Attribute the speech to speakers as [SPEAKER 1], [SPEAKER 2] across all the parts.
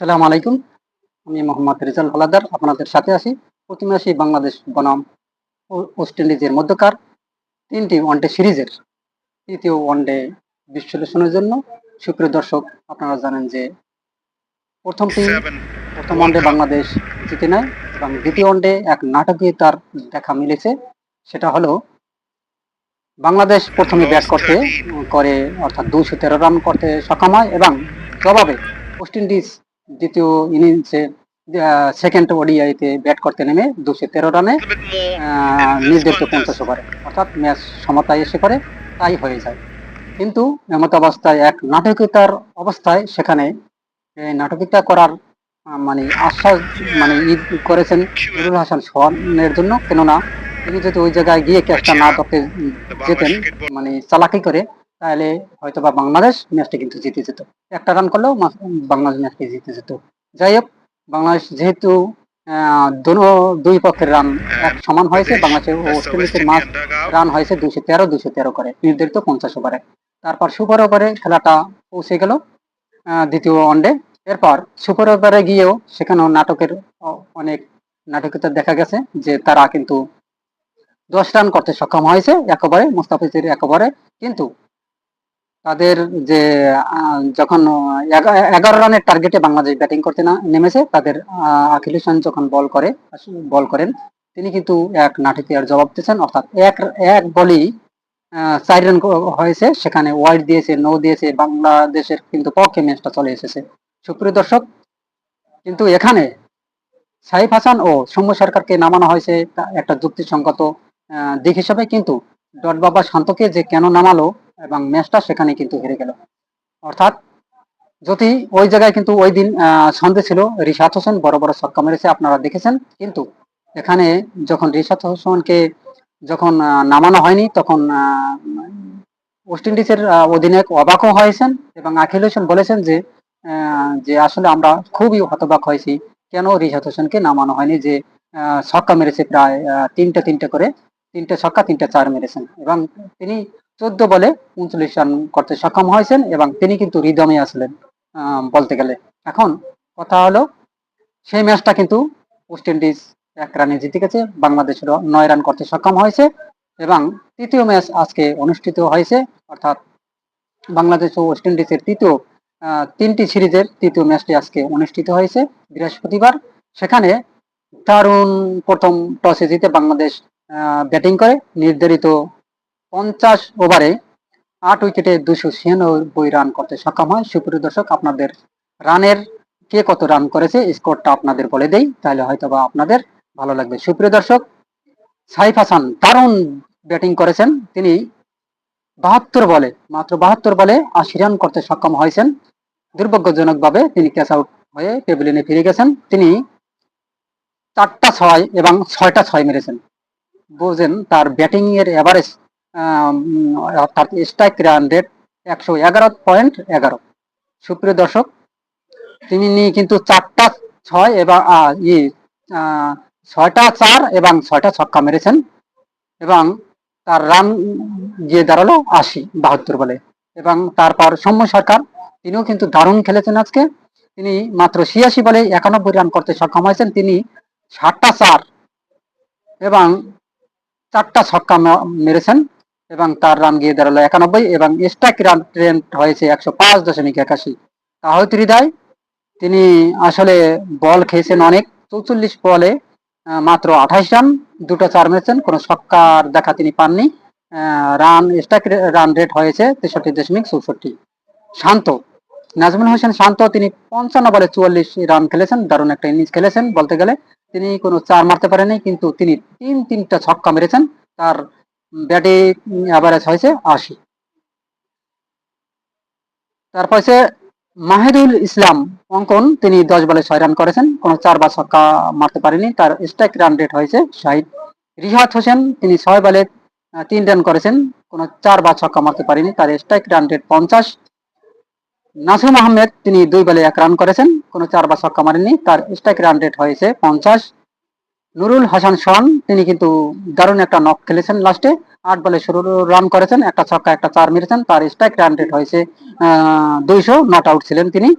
[SPEAKER 1] সালাম আলাইকুম। আমি মোহাম্মদ রেজাল হালাদার আপনাদের সাথে আছি। প্রতিমাসী বাংলাদেশ বনাম ওয়েস্ট ইন্ডিজের মধ্যকার তিনটি ওয়ানডে সিরিজের। তৃতীয় ওয়ানডে বিশ্লেষণের জন্য। সুপ্রিয় দর্শক আপনারা জানেন যে প্রথমটি প্রথম ওয়ানডে বাংলাদেশ জিতে নেয় এবং দ্বিতীয় ওয়ানডে এক নাটকীয় তার দেখা মিলেছে। সেটা হলো বাংলাদেশ প্রথমে ব্যাট করতে করে অর্থাৎ দুশো তেরো রান করতে সক্ষম হয় এবং জবাবে ওয়েস্ট ইন্ডিজ দ্বিতীয় ইনিংসে সেকেন্ড ওডিআইতে ব্যাট করতে নেমে দুশো তেরো রানে নির্ধারিত পঞ্চাশ ওভারে অর্থাৎ ম্যাচ সমতায় এসে করে তাই হয়ে যায়। কিন্তু এমত অবস্থায় এক নাটকীয়তার অবস্থায় সেখানে নাটকীয়তা করার মানে আশ্বাস মানে ঈদ করেছেন নুরুল হাসান সোহানের জন্য। কেননা, তিনি যদি ওই জায়গায় গিয়ে ক্যাচটা না ধরতে যেতেন মানে চালাকি করে তাহলে হয়তো বা বাংলাদেশ ম্যাচটা কিন্তু জিতে যেত। একটা রান করলেও বাংলাদেশ ম্যাচটি জিতে যেত। যাই হোক, বাংলাদেশ যেহেতু দুই পক্ষের রান এক সমান হয়েছে ওয়েস্ট ইন্ডিজের মাঝ রান হয়েছে দুশো তেরো দুশো তেরো করে। নির্ধারিত পঞ্চাশ ওভারে তারপর সুপার ওভারে খেলাটা পৌঁছে গেল দ্বিতীয় ওয়ানডে এরপর সুপার ওভারে গিয়েও সেখানেও নাটকের অনেক নাটকীয়তা দেখা গেছে যে তারা কিন্তু দশ রান করতে সক্ষম হয়েছে একেবারে, মুস্তাফিজের এক ওভারে কিন্তু তাদের যে যখন, এগা- এগারো রানের টার্গেটে বাংলাদেশ ব্যাটিং করতে না, নেমেছে, তাদের হোসেন যখন বল করে বল করেন, তিনি কিন্তু এক নাটকীয় জবাব দিয়েছেন অর্থাৎ এক এক বলেই চার রান হয়েছে, সেখানে ওয়াইড দিয়েছে নো দিয়েছে, বাংলাদেশের কিন্তু পক্ষে ম্যাচটা চলে এসেছে। সুপ্রিয় দর্শক, কিন্তু এখানে সাইফ হাসান ও সৌম্য সরকারকে নামানো হয়েছে একটা যুক্তিসঙ্গত দিক হিসাবে কিন্তু ডট বাবা শান্তকে যে কেন নামালো এবং ম্যাচটা সেখানে কিন্তু হেরে গেল। অর্থাৎ যদি ওই জায়গায় কিন্তু ওই দিন সন্দেহ ছিল, রিশাদ হোসেন বড় বড় ছক্কা মেরেছে, আপনারা দেখেছেন। কিন্তু এখানে যখন রিশাদ হোসেনকে যখন নামানো হয়নি, তখন ওয়েস্ট ইন্ডিজের অধিনায়ক অবাকও হয়েছেন এবং আখিল হোসেন বলেছেন যে যে আসলে আমরা খুবই হতবাক হয়েছি, কেন রিশাদ হোসেনকে নামানো হয়নি, যে ছক্কা মেরেছে প্রায় তিনটা তিনটা করে, তিনটা ছক্কা, তিনটা চার মেরেছেন। এবং তিনি চোদ্দ বলে উনচল্লিশ রান করতে সক্ষম হয়েছেন এবং তিনি কিন্তু রিদমে আসলেন বলতে গেলে। এখন কথা হলো, সেই ম্যাচটা কিন্তু ওয়েস্ট ইন্ডিজ এক রানে জিতে গেছে বাংলাদেশের নয় রান করতে সক্ষম হয়েছে এবং তৃতীয় ম্যাচ আজকে অনুষ্ঠিত হয়েছে, অর্থাৎ বাংলাদেশ ও ওয়েস্ট ইন্ডিজের তৃতীয় তিনটি সিরিজের তৃতীয় ম্যাচটি আজকে অনুষ্ঠিত হয়েছে বৃহস্পতিবার। সেখানে দারুণ প্রথম টসে জিতে বাংলাদেশ ব্যাটিং করে। নির্ধারিত পঞ্চাশ ওভারে আট উইকেটে দুশো ছিয়ানব্বই রান করতে সক্ষম হয়। সুপ্রিয় দর্শক, আপনাদের রানের কে কত রান করেছে, স্কোরটা আপনাদের বলে দেই, তাহলে হয়তো বা আপনাদের ভালো লাগবে। সুপ্রিয় দর্শক, সাইফ হাসান দারুণ ব্যাটিং করেছেন। তিনি বাহাত্তর বলে, মাত্র বাহাত্তর বলে আশি রান করতে সক্ষম হয়েছেন। দুর্ভাগ্যজনকভাবে তিনি ক্যাচ আউট হয়ে পেভিলিয়নে ফিরে গেছেন। তিনি চারটা ছয় এবং ছয়টা ছয় মেরেছেন। বুঝেন তার ব্যাটিং এর এভারেজ অর্থাৎ স্ট্রাইক রান রেট একশো এগারো পয়েন্ট এগারো। সুপ্রিয় দর্শক, তিনি কিন্তু চারটা ছয় এবং ই ছয়টা চার এবং ছয়টা ছক্কা মেরেছেন এবং তার রান গিয়ে দাঁড়াল আশি বাহাত্তর বলে এবং তারপর সৌম্য সরকার, তিনিও কিন্তু দারুণ খেলেছেন আজকে। তিনি মাত্র ছিয়াশি বলে একানব্বই রান করতে সক্ষম হয়েছেন। তিনি ষাটটা চার এবং চারটা ছক্কা মেরেছেন। এবং তার রান গিয়ে দাঁড়াল একানব্বই এবং স্ট্রাইক রান ট্রেন্ড হয়েছে একশো পাঁচ দশমিক একাশি। তাহিদ হৃদয় তিনি আসলে বল খেয়েছেন অনেক, চৌচল্লিশ বলে মাত্র আঠাশ রান, দুটো চার মেরেছেন, কোনো ছক্কার দেখা তিনি পাননি। রান স্ট্রাইক রান রেট হয়েছে তেষট্টি দশমিক চৌষট্টি। শান্ত, নাজমুল হোসেন শান্ত, তিনি পঞ্চান্ন বলে চুয়াল্লিশ রান খেলেছেন, দারুণ একটা ইনিংস খেলেছেন। বলতে গেলে তিনি কোনো চার মারতে পারেনি কিন্তু তিনি তিন তিনটা ছক্কা মেরেছেন। তার ব্যাটে অ্যাভারেজ হয়েছে আশি। তারপর হচ্ছে মাহিদুল ইসলাম অঙ্কন, তিনি দশ বলে ছয় রান করেছেন, কোনো চার বা ছক্কা মারতে পারেনি, তার স্ট্রাইক রান রেট হয়েছে ষাট। রিহাত হোসেন, তিনি ছয় বলে তিন রান করেছেন, কোনো চার বা ছক্কা মারতে পারেনি, তার স্ট্রাইক রান রেট পঞ্চাশ। নাসিম আহমেদ তিনি দুই বলে এক রান করেছেন, কোনো চার বা ছক্কা মারেননি, তার স্ট্রাইক রান রেট হয়েছে পঞ্চাশ। নুরুল হাসান শন তিনি কিন্তু দারুণ একটা নক খেলেছেন লাস্টে আট বলে ষোলো রান করেছেন, একটা ছক্কা, একটা চার মেরেছেন, তার স্ট্রাইক রান রেট হয়েছে দুইশো নট আউট ছিলেন তিনি।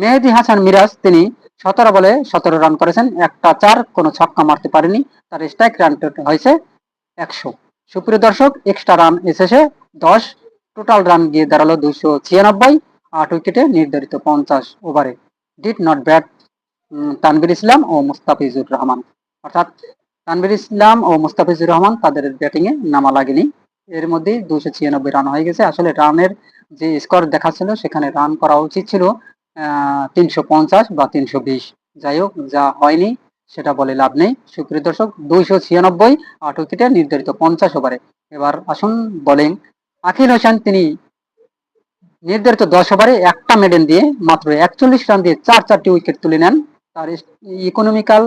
[SPEAKER 1] মেহেদি হাসান মিরাজ, তিনি সতেরো বলে সতেরো রান করেছেন, একটা চার, কোনো ছক্কা মারতে পারেনি, তার স্ট্রাইক রান রেট হয়েছে একশো। সুপ্রিয় দর্শক এক্সট্রা রান এসেছে দশ টোটাল রান গিয়ে দাঁড়াল দুইশো ছিয়ানব্বই, আট উইকেটে নির্ধারিত পঞ্চাশ ওভারে did not bat Tanvir Islam ও মুস্তাফিজুর রহমান। অর্থাৎ তানবির ইসলাম ও মুস্তাফিজুর রহমান তাদের ব্যাটিংয়ে নামা লাগেনি। এর মধ্যে দুশো ছিয়ানব্বই রান হয়ে গেছে। আসলে রানের যে স্কোর দেখাচ্ছিল, সেখানে রান করা উচিত ছিল তিনশো পঞ্চাশ বা তিনশো বিশ। যাই হোক, যা হয়নি, সেটা বলে লাভ নেই। সুপ্রিয় দর্শক, দুইশো ছিয়ানব্বই আট উইকেটে নির্ধারিত পঞ্চাশ ওভারে এবার আসুন বোলিং আকিল হোসেন, তিনি নির্ধারিত দশ ওভারে একটা মেডেন দিয়ে মাত্র একচল্লিশ রান দিয়ে চার চারটি উইকেট তুলে নেন। তার ইকোনমিক্যাল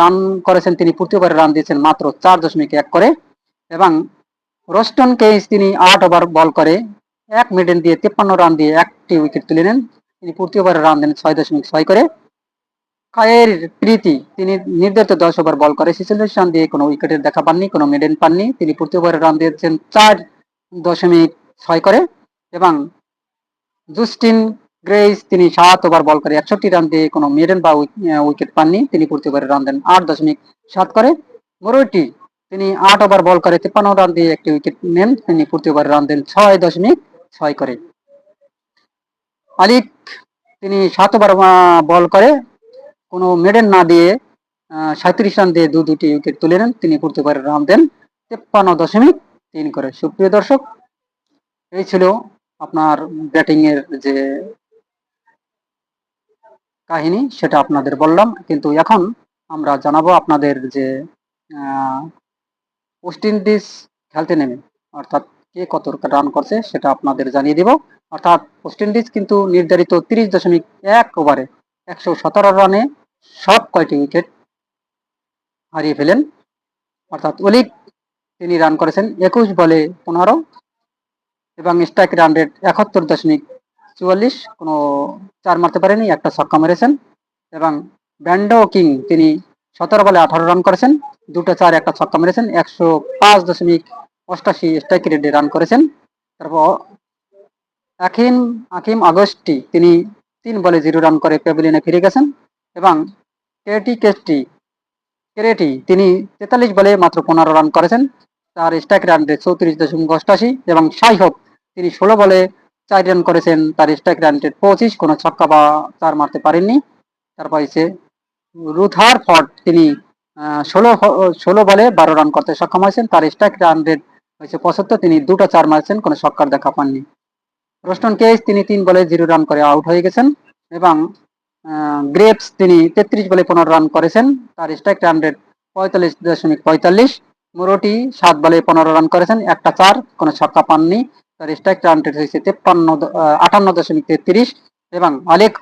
[SPEAKER 1] রান করেছেন, তিনি প্রতি ওভারে রান দিয়েছেন মাত্র চার দশমিক এক করে। এবং রোস্টন কেইস, তিনি আট ওভার বল করে, এক মিডেন দিয়ে তিপ্পান্ন রান দিয়ে একটি উইকেট তুলে নেন। তিনি প্রতি ওভারে রান দেন ছয় দশমিক ছয় করে। কায়ের প্রীতি, তিনি নির্ধারিত দশ ওভার বল করে। ছেচল্লিশ রান দিয়ে কোনো উইকেটের দেখা পাননি, কোনো মিডেন পাননি। তিনি প্রতি ওভারে রান দিয়েছেন চার দশমিক ছয় করে। এবং জুস্টিন গ্রেস, তিনি সাত ওভার বল করে একষট্টি রান দিয়ে কোনো মেডেন বা উইকেট পাননি। তিনি প্রতি ওভারে রান দেন আট দশমিক সাত করে। মোরটি, তিনি আট ওভার বল করে তিপ্পান্ন রান দিয়ে একটি উইকেট নেন। তিনি প্রতি ওভারে রান দেন ছয় দশমিক ছয় করে। আলিক তিনি সাত ওভার বল করে কোনো মেডেন না দিয়ে সাঁত্রিশ রান দিয়ে দু দুটি উইকেট তুলে নেন। তিনি প্রতি ওভারে রান দেন তেপ্পান্ন দশমিক তিন করে। সুপ্রিয় দর্শক, এই ছিল আপনার ব্যাটিং এর যে কাহিনী সেটা আপনাদের বললাম, কিন্তু এখন আমরা জানাব আপনাদের যে ওয়েস্ট ইন্ডিজ খেলতে নেমে, অর্থাৎ কে কত রান করছে সেটা আপনাদের জানিয়ে দিব। অর্থাৎ ওয়েস্ট ইন্ডিজ কিন্তু নির্ধারিত তিরিশ দশমিক এক ওভারে একশো সতেরো রানে সব কয়টি উইকেট হারিয়ে ফেলেন। অর্থাৎ অলিক তিনি রান করেছেন একুশ বলে পনেরো এবং স্ট্রাইক রান রেট একাত্তর দশমিক চুয়াল্লিশ, কোনো চার মারতে পারেনি, একটা ছক্কা মেরেছেন এবং ব্যান্ডো কিং তিনি সতেরো বলে আঠারো রান করেছেন, দুটো চার, একটা ছক্কা মেরেছেন, একশো পাঁচ দশমিক অষ্টাশি স্ট্রাইক রেটে রান করেছেন। তারপর আখিম আকিম আগস্টি তিনি তিন বলে জিরো রান করে প্যাভিলিয়নে ফিরে গেছেন এবং কেটি কেস্টি কেরেটি তিনি তেতাল্লিশ বলে মাত্র পনেরো রান করেছেন। তার স্ট্রাইক রান রেট চৌত্রিশ দশমিক অষ্টাশি এবং সাই হোক তিনি ষোলো বলে চার রান করেছেন, তার স্ট্রাইক রান রেট পঁচিশ, কোনো ছক্কা বা চার মারতে পারেননি। তারপর হচ্ছে রুথার ফর্ড তিনি ষোলো ষোলো বলে বারো রান করতে সক্ষম হয়েছেন, তার স্ট্রাইক রান রেট হয়েছে পঁচাত্তর, তিনি দুটো চার মারছেন, কোনো ছক্কার দেখা পাননি। রোস্টন কেস তিনি তিন বলে জিরো রান করে আউট হয়ে গেছেন এবং গ্রেপস, তিনি তেত্রিশ বলে পনেরো রান করেছেন, তার স্ট্রাইক রান রেট পঁয়তাল্লিশ দশমিক পঁয়তাল্লিশ। মোরটি সাত বলে পনেরো রান করেছেন, একটা চার, কোনো ছক্কা পাননি। তার স্ট্রাইক রেট হয়েছে তেপ্পান্ন আটান্ন দশমিক তেত্রিশ এবং আলেক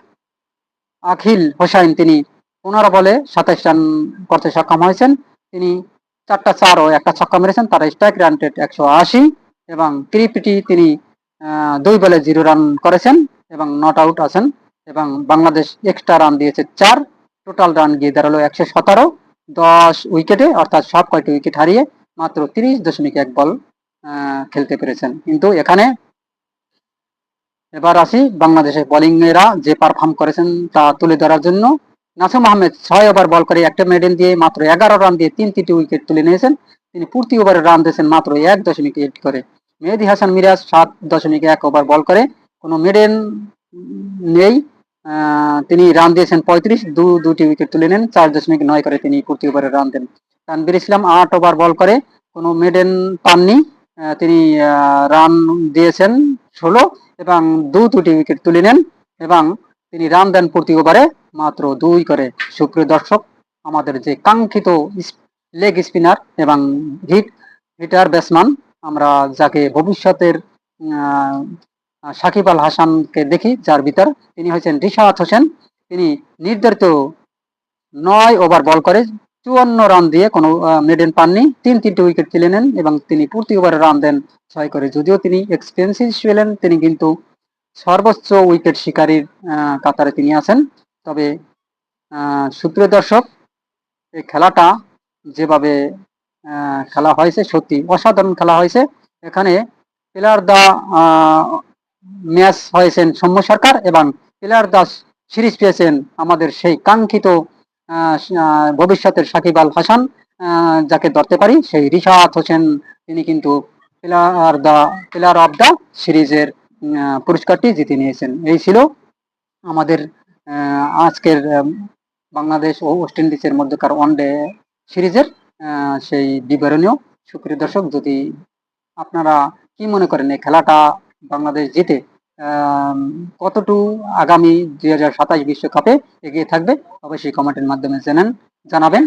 [SPEAKER 1] আখিল হোসাইন তিনি পনেরো বলে সাতাইশ রান করতে সক্ষম হয়েছেন। তিনি চারটা চার ও একটা ছক্কা মেরেছেন। তার স্ট্রাইক রান রেট একশো আশি এবং ক্রিপিটি তিনি দুই বলে জিরো রান করেছেন এবং নট আউট আছেন এবং বাংলাদেশ এক্সট্রা রান দিয়েছে চার। টোটাল রান গিয়ে দাঁড়াল একশো সতেরো। দশ উইকেটে, অর্থাৎ সব কয়টি উইকেট হারিয়ে মাত্র তিরিশ দশমিক এক বল খেলতে পেরেছেন। কিন্তু এখানে এবার আসি বাংলাদেশের বোলিং এরা যে পারফর্ম করেছেন তা তুলে ধরার জন্য। নাসুম আহমেদ ছয় ওভার বল করে একটা মেডেন দিয়ে মাত্র এগারো রান দিয়ে তিন তিনটি উইকেট তুলে নিয়েছেন। তিনি প্রতি ওভারে রান দিয়েছেন মাত্র এক দশমিক এইট করে। মেহেদি হাসান মিরাজ সাত দশমিক এক ওভার বল করে। কোনো মেডেন নেই। তিনি রান দিয়েছেন পঁয়ত্রিশ, দু, দুটি উইকেট তুলে নেন, চার দশমিক নয় করে তিনি প্রতি ওভারে রান দেন। তানবির ইসলাম আট ওভার বল করে। কোনো মেডেন পাননি। তিনি রান দিয়েছেন ষোলো এবং দু দুটি উইকেট তুলে নেন এবং তিনি রান দেন প্রতি ওভারে মাত্র দুই করে। সুপ্রিয় দর্শক, আমাদের যে কাঙ্ক্ষিত লেগ স্পিনার এবং হিট হিটার ব্যাটসম্যান আমরা যাকে ভবিষ্যতের সাকিব আল হাসানকে দেখি, যার ভিতর তিনি হয়েছেন রিশাদ হোসেন। তিনি নির্ধারিত নয় ওভার বল করে চুয়ান্ন রান দিয়ে কোনো মেডেন পাননি। তিন, তিনটি উইকেট তুলে নেন এবং তিনি প্রতি ওভারে রান দেন ছয় করে। যদিও তিনি এক্সপেন্সিভ ছিলেন, তিনি কিন্তু সর্বোচ্চ উইকেট শিকারীর কাতারে তিনি আছেন। তবে সুপ্রিয় দর্শক, এই খেলাটা যেভাবে খেলা হয়েছে, সত্যি অসাধারণ খেলা হয়েছে। এখানে প্লেয়ার দা ম্যাচ হয়েছেন সৌম্য সরকার এবং প্লেয়ার দাস সিরিজ পেয়েছেন আমাদের সেই কাঙ্ক্ষিত ভবিষ্যতের সাকিব আল হাসান যাকে ধরতে পারি, সেই রিশাদ হোসেন, তিনি কিন্তু player the player of the সিরিজের পুরস্কারটি জিতে নিয়েছেন। এই ছিল আমাদের আজকের বাংলাদেশ ও ওয়েস্ট ইন্ডিজের মধ্যকার ওয়ানডে সিরিজের সেই বিবরণীয়। সুপ্রিয় দর্শক, যদি আপনারা কি মনে করেন, এই খেলাটা বাংলাদেশ জিতে আম, কতটুকু আগামী দুই হাজার সাতাশ বিশ্বকাপে এগিয়ে থাকবে অবশ্যই কমেন্টের মাধ্যমে জানান জানাবেন।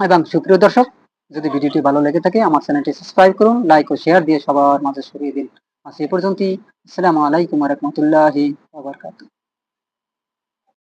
[SPEAKER 1] এবং সুপ্রিয় দর্শক যদি ভিডিওটি ভালো লেগে থাকে আমার চ্যানেলটি সাবস্ক্রাইব করুন লাইক ও শেয়ার দিয়ে সবার মাঝে সরিয়ে দিন। আজ এই পর্যন্তই আসসালামু আলাইকুম রহমতুল্লাহি